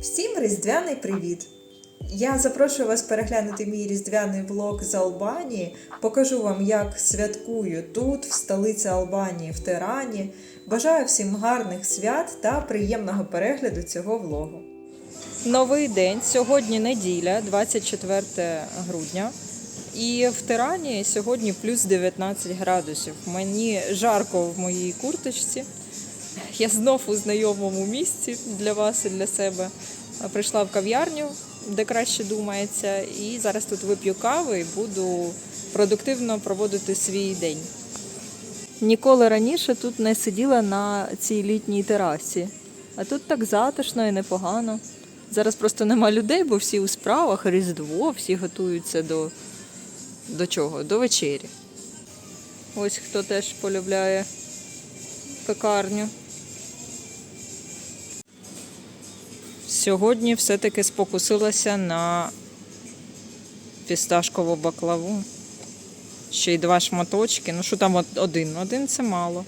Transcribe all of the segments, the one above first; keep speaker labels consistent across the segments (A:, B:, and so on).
A: Всім різдвяний привіт! Я запрошую вас переглянути мій різдвяний влог з Албанії. Покажу вам, як святкую тут, в столиці Албанії, в Тирані. Бажаю всім гарних свят та приємного перегляду цього влогу. Новий день. Сьогодні неділя, 24 грудня. І в Тирані сьогодні плюс 19 градусів. Мені жарко в моїй курточці. Я знов у знайомому місці для вас і для себе. Прийшла в кав'ярню, де краще думається, і зараз тут вип'ю кави і буду продуктивно проводити свій день. Ніколи раніше тут не сиділа на цій літній терасі, а тут так затишно і непогано. Зараз просто нема людей, бо всі у справах, Різдво, всі готуються до, до чого? До вечері. Ось хто теж полюбляє пекарню. Сьогодні все-таки спокусилася на фісташкову баклаву. Ще й два шматочки. Ну що там один? Один це мало.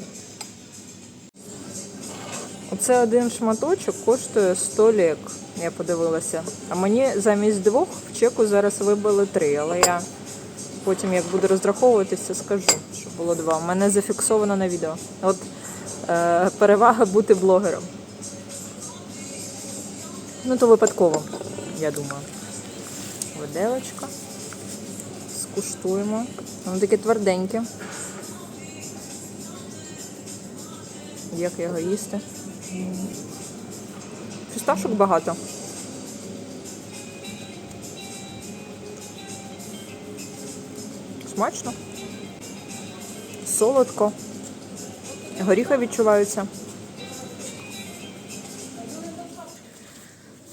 A: Оце один шматочок коштує 100 лек, я подивилася. А мені замість двох в чеку зараз вибили три, але я потім, як буду розраховуватися, скажу, що було два. У мене зафіксовано на відео. От е, перевага бути блогером. Ну, то випадково, я думаю. Виделочка. Скуштуємо. Воно таке тверденьке. Як його їсти? Фісташок багато. Смачно. Солодко. Горіхи відчуваються.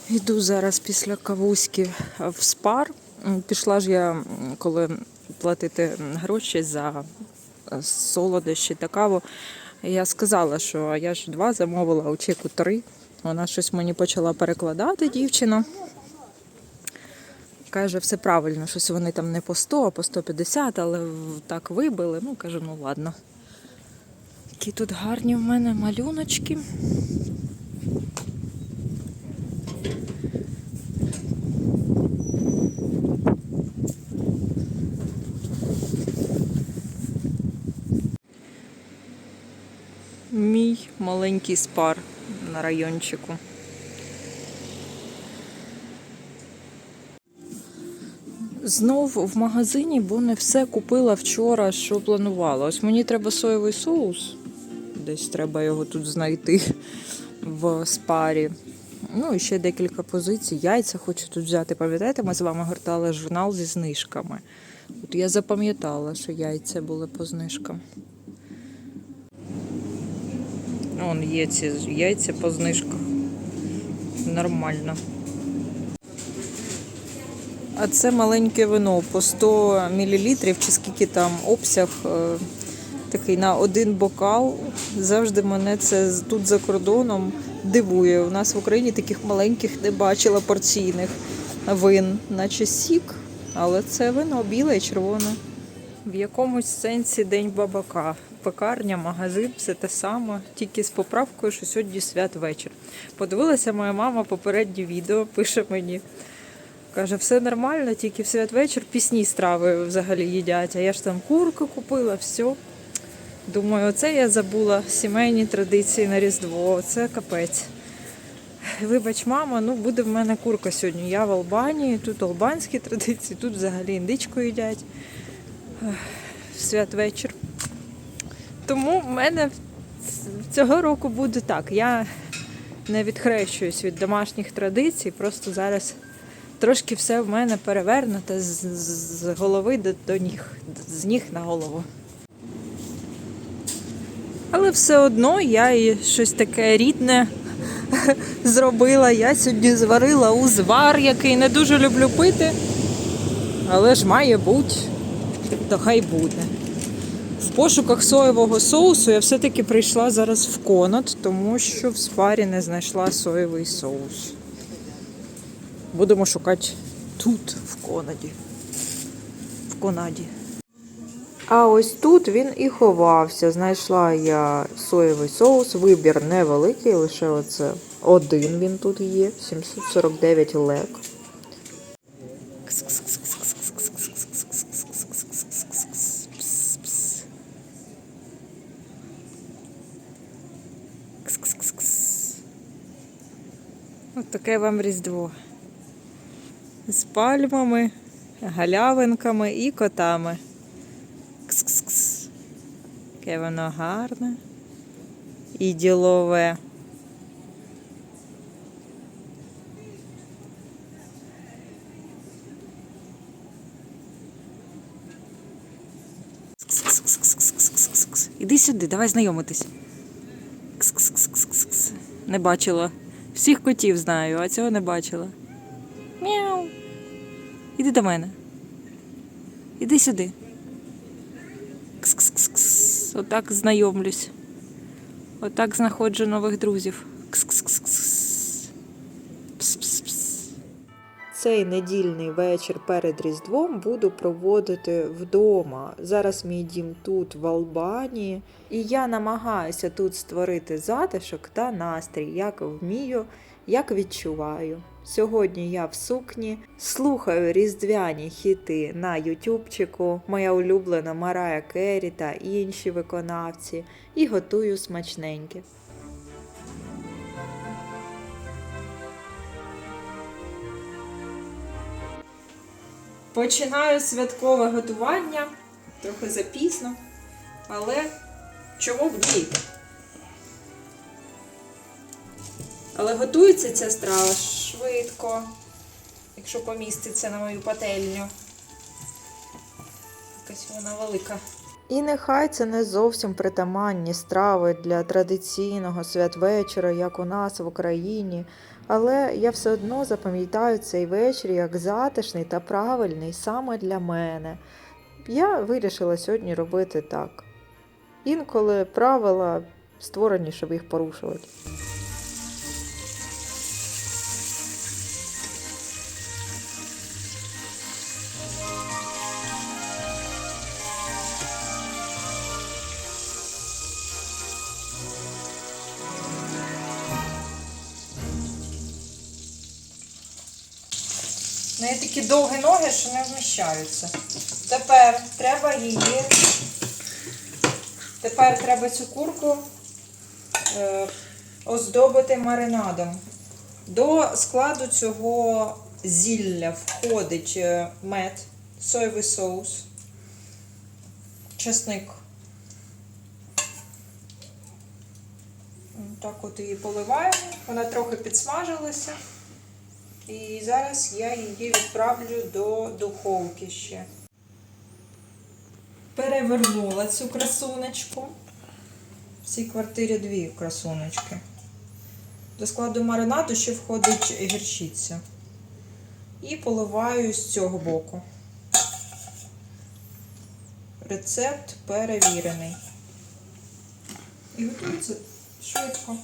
A: Йду зараз після кавуськи в спар. Пішла ж я, коли платити гроші за е, солодощі та каву. Я сказала, що я ж два замовила, у чеку три. Вона щось мені почала перекладати, дівчина. Каже, все правильно, щось вони там не по 100, а по 150, але так вибили. Ну, кажу, ну ладно. Які тут гарні в мене малюночки. Мій маленький спар на райончику. Знов в магазині, бо не все купила вчора, що планувала. Ось мені треба соєвий соус. Десь треба його тут знайти в спарі. Ну і ще декілька позицій. Яйця хочу тут взяти. Пам'ятаєте, ми з вами гортали журнал зі знижками. От я запам'ятала, що яйця були по знижкам. Вон є ці яйця по знижках. Нормально. А це маленьке вино по 100 мл, чи скільки там обсяг е, такий на один бокал. Завжди мене це тут за кордоном дивує. У нас в Україні таких маленьких не бачила порційних вин, наче сік, але це вино біле і червоне. В якомусь сенсі день бабака. Пекарня, магазин, все те саме, тільки з поправкою, що сьогодні святвечір. Подивилася моя мама попереднє відео, пише мені. Каже, все нормально, тільки в святвечір пісні страви взагалі їдять. А я ж там курку купила, все. Думаю, оце я забула сімейні традиції на Різдво, це капець. Вибач, мама, ну буде в мене курка сьогодні. Я в Албанії, тут албанські традиції, тут взагалі індичку їдять в святвечір. Тому в мене цього року буде так. Я не відхрещуюсь від домашніх традицій, просто зараз трошки все в мене перевернуте з, з- з голови до, до ніг, з ніг на голову. Але все одно я і щось таке рідне зробила. Я сьогодні зварила узвар, який не дуже люблю пити. Але ж має бути, то хай буде. В пошуках соєвого соусу я все-таки прийшла зараз в конат, тому що в спарі не знайшла соєвий соус. Будемо шукати тут, в Конаді. В Конаді. А ось тут він і ховався. Знайшла я соєвий соус. Вибір невеликий, лише оце один він тут є. 749 лек. От таке вам різдво. З пальмами, галявинками і котами. Кс-кс-кс. Яке воно гарне і ділове. Іди сюди, давай знайомитись. Кс-кс-кс-кс-кс. Не бачила. Всіх котів знаю, а цього не бачила. Мяу. Іди до мене. Іди сюди. Кс-кс-кс-кс. Отак знайомлюсь. Отак знаходжу нових друзів. Кс-кс-кс-кс. Пс-пс-пс. Цей недільний вечір перед Різдвом буду проводити вдома. Зараз мій дім тут, в Албанії, і я намагаюся тут створити затишок та настрій, як вмію, як відчуваю. Сьогодні я в сукні слухаю різдвяні хіти на ютубчику, моя улюблена Марая Керрі та інші виконавці, і готую смачненьке. Починаю святкове готування, трохи запізно, але чому б ні? Але готується ця страва швидко, якщо поміститься на мою пательню. Якась вона велика. І нехай це не зовсім притаманні страви для традиційного святвечора, як у нас в Україні, але я все одно запам'ятаю цей вечір як затишний та правильний саме для мене. Я вирішила сьогодні робити так. Інколи правила створені, щоб їх порушувати. В неї такі довгі ноги, що не вміщаються. Тепер треба її. Тепер треба цю курку е, оздобити маринадом. До складу цього зілля входить е, мед, соєвий соус, чесник. Так от її поливаємо. Вона трохи підсмажилася. І зараз я її відправлю до духовки ще. Перевернула цю красунечку. В цій квартирі дві красунечки. До складу маринаду ще входить гірчиця. І поливаю з цього боку. Рецепт перевірений. І готується швидко.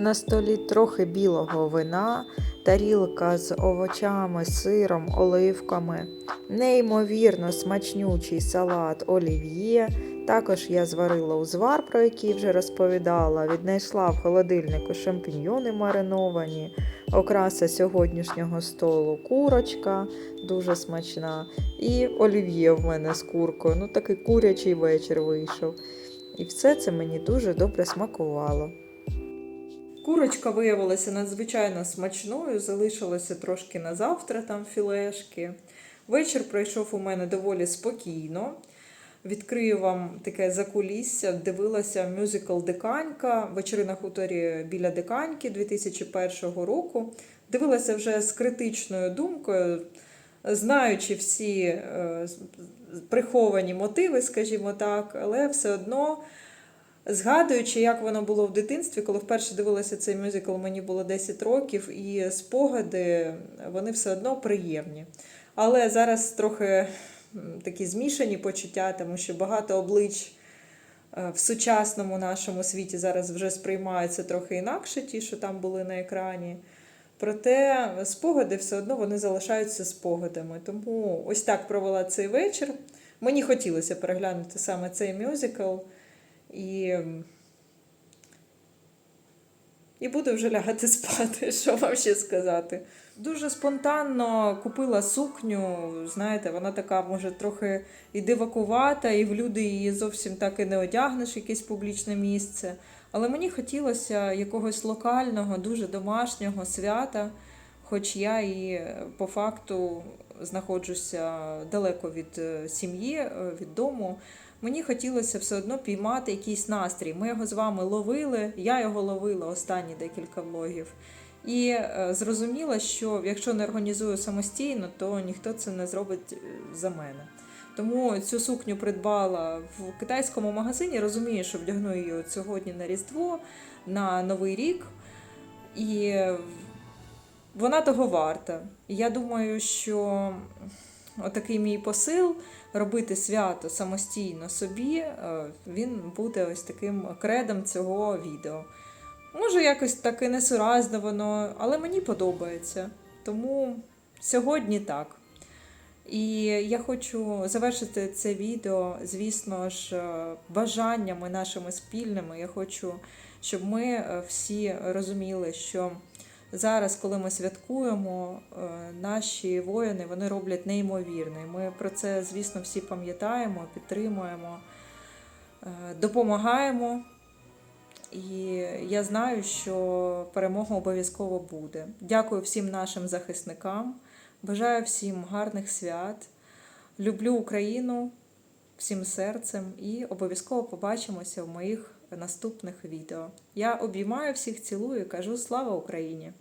A: На столі трохи білого вина, тарілка з овочами, сиром, оливками, неймовірно смачнючий салат олів'є. Також я зварила узвар, про який вже розповідала. Віднайшла в холодильнику шампіньйони мариновані, окраса сьогоднішнього столу курочка, дуже смачна. І олів'є в мене з куркою. Ну такий курячий вечір вийшов. І все це мені дуже добре смакувало. Курочка виявилася надзвичайно смачною, залишилося трошки на завтра там філешки. Вечір пройшов у мене доволі спокійно. Відкрию вам таке закулісся. Дивилася мюзикл Диканька, вечори на хуторі біля Диканьки 2001 року. Дивилася вже з критичною думкою, знаючи всі е, приховані мотиви, скажімо так, але все одно. Згадуючи, як воно було в дитинстві, коли вперше дивилася цей мюзикл, мені було 10 років, і спогади вони все одно приємні. Але зараз трохи такі змішані почуття, тому що багато облич е, в сучасному нашому світі зараз вже сприймаються трохи інакше, ті, що там були на екрані. Проте спогади все одно вони залишаються спогадами. Тому ось так провела цей вечір. Мені хотілося переглянути саме цей мюзикл. І, і буду вже лягати спати, що вам ще сказати. Дуже спонтанно купила сукню. Знаєте, вона така, може, трохи і дивакувата, і в люди її зовсім так і не одягнеш, якесь публічне місце. Але мені хотілося якогось локального, дуже домашнього свята, хоч я і е, по факту знаходжуся далеко від е, сім'ї, е, від дому. Мені хотілося все одно піймати якийсь настрій. Ми його з вами ловили, я його ловила останні декілька влогів. І е, зрозуміла, що якщо не організую самостійно, то ніхто це не зробить е, за мене. Тому цю сукню придбала в китайському магазині. Розумію, що вдягну її от сьогодні на Різдво, на Новий рік. І вона того варта. Я думаю, що отакий мій посил робити свято самостійно собі, е, він буде ось таким кредом цього відео. Може, якось так і несуразно воно, але мені подобається. Тому сьогодні так. І я хочу завершити це відео, звісно ж, е, бажаннями нашими спільними. Я хочу, щоб ми е, всі розуміли, що зараз, коли ми святкуємо, е, наші воїни вони роблять неймовірне. Ми про це, звісно, всі пам'ятаємо, підтримуємо, е, допомагаємо. І я знаю, що перемога обов'язково буде. Дякую всім нашим захисникам. Бажаю всім гарних свят. Люблю Україну всім серцем і обов'язково побачимося в моїх наступних відео. Я обіймаю всіх, цілую кажу слава Україні!